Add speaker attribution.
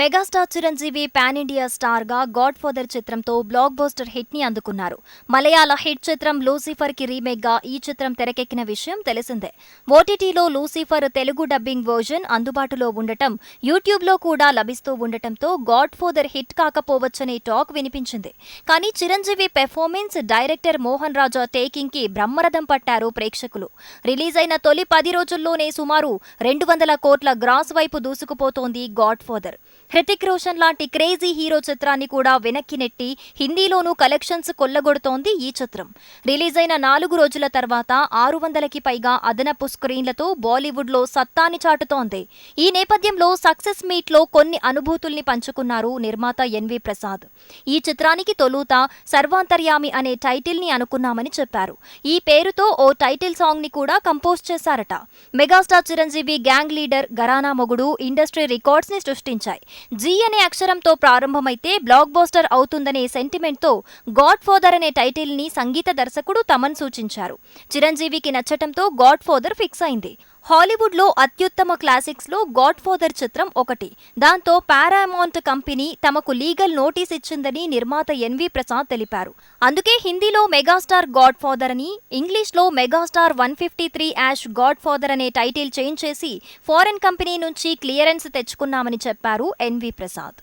Speaker 1: Megastar Chiranjeevi pan India స్టార్గా god father చిత్రంతో block buster హిట్ని అందుకున్నారు. మలయాళ హిట్ చిత్రం లూసిఫర్కి రీమేక్గా ఈ చిత్రం తెరకెక్కిన విషయం తెలిసిందే. ఓటీటీలో లూసిఫర్ తెలుగు డబ్బింగ్ వర్జన్ అందుబాటులో ఉండటం యూట్యూబ్లో కూడా లభిస్తూ ఉండటంతో గాడ్ ఫాదర్ హిట్ కాకపోవచ్చనే టాక్ వినిపించింది. కానీ చిరంజీవి పెర్ఫార్మెన్స్ డైరెక్టర్ మోహన్ రాజా టేకింగ్కి బ్రహ్మరథం పట్టారు ప్రేక్షకులు. రిలీజ్ అయిన తొలి పది రోజుల్లోనే సుమారు రెండు వందల కోట్ల గ్రాస్ వైపు దూసుకుపోతోంది గాడ్ ఫాదర్ హృతిక్ రోషన్ లాంటి క్రేజీ హీరో చిత్రాన్ని కూడా వెనక్కి నెట్టి హిందీలోనూ కలెక్షన్స్ కొల్లగొడుతోంది ఈ చిత్రం. రిలీజ్ అయిన నాలుగు రోజుల తర్వాత ఆరు వందలకి పైగా అదనపు స్క్రీన్లతో బాలీవుడ్లో సత్తాని చాటుతోంది. ఈ నేపథ్యంలో సక్సెస్ మీట్లో కొన్ని అనుభూతుల్ని పంచుకున్నారు నిర్మాత ఎన్వి ప్రసాద్. ఈ చిత్రానికి తొలుత సర్వాంతర్యామి అనే టైటిల్ని అనుకున్నామని చెప్పారు. ఈ పేరుతో ఓ టైటిల్ సాంగ్ని కూడా కంపోజ్ చేశారట. Megastar Chiranjeevi gang leader Gharana Mogudu industry రికార్డ్స్ని సృష్టించాయి. జీ అనే అక్షరంతో ప్రారంభమైతే బ్లాక్ బోస్టర్ అవుతుందనే సెంటిమెంట్తో గాడ్ ఫాదర్ అనే టైటిల్ని సంగీత దర్శకుడు తమన్ సూచించారు. చిరంజీవికి నచ్చటంతో గాడ్ ఫాదర్ ఫిక్స్ అయింది. హాలీవుడ్లో అత్యుత్తమ క్లాసిక్స్లో గాడ్ ఫాదర్ చిత్రం ఒకటి. దాంతో పారామౌంట్ కంపెనీ తమకు లీగల్ నోటీస్ ఇచ్చిందని నిర్మాత ఎన్వి ప్రసాద్ తెలిపారు. అందుకే హిందీలో మెగాస్టార్ గాడ్ ఫాదర్ అని ఇంగ్లీష్లో megastar one fifty three hash god father అనే టైటిల్ చేంజ్ చేసి ఫారెన్ కంపెనీ నుంచి క్లియరెన్స్ తెచ్చుకున్నామని చెప్పారు ఎన్వి ప్రసాద్.